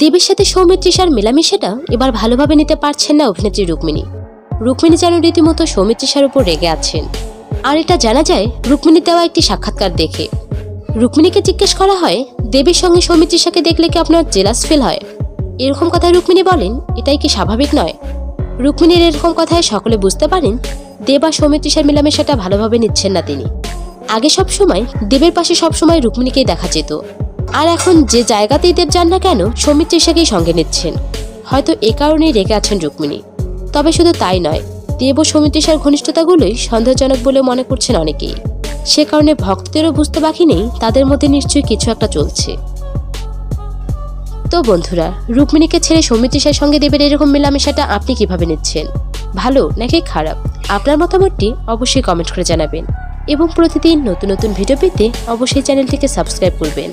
দেবের সাথে সৌমিত্রিষার মেলামেশাটা এবার ভালোভাবে নিতে পারছেন না অভিনেত্রী রুক্মিণী। রুক্মিণী যেন রীতিমতো সৌমিত্রিষার উপর রেগে আছেন। আর এটা জানা যায়, রুক্মিণী দেওয়া একটি সাক্ষাৎকার দেখে। রুক্মিণীকে জিজ্ঞেস করা হয়, দেবীর সঙ্গে সৌমিত্রিষাকে দেখলে কি আপনার জেলাস ফিল হয়? এরকম কথায় রুক্মিণী বলেন, এটাই কি স্বাভাবিক নয়। রুক্মিণীর এরকম কথায় সকলে বুঝতে পারেন, দেব আর সৌমিত্রিষার মেলামেশাটা ভালোভাবে নিচ্ছেন না তিনি। আগে সব সময় দেবের পাশে সব সময় রুক্মিণীকেই দেখা যেত। আর এখন যে জায়গাতেই দেব যান না কেন সৌমিত্রিষাকেই সঙ্গে নিচ্ছেন। হয়তো এ কারণেই রেগে আছেন রুক্মিণী। তবে শুধু তাই নয়, দেব ও সৌমিত্রিষার ঘনিষ্ঠতাগুলোই সন্দেহজনক বলে মনে করছেন অনেকেই। সে কারণে ভক্তদেরও বুঝতে বাকি নেই, তাদের মধ্যে নিশ্চয়ই কিছু একটা চলছে। তো বন্ধুরা, রুক্মিণীকে ছেড়ে সৌমিত্রিষার সঙ্গে দেবের এরকম মেলামেশাটা আপনি কীভাবে নিচ্ছেন? ভালো নাকি খারাপ? আপনার মতামতটি অবশ্যই কমেন্ট করে জানাবেন। এবং প্রতিদিন নতুন নতুন ভিডিও পেতে অবশ্যই চ্যানেলটিকে সাবস্ক্রাইব করবেন।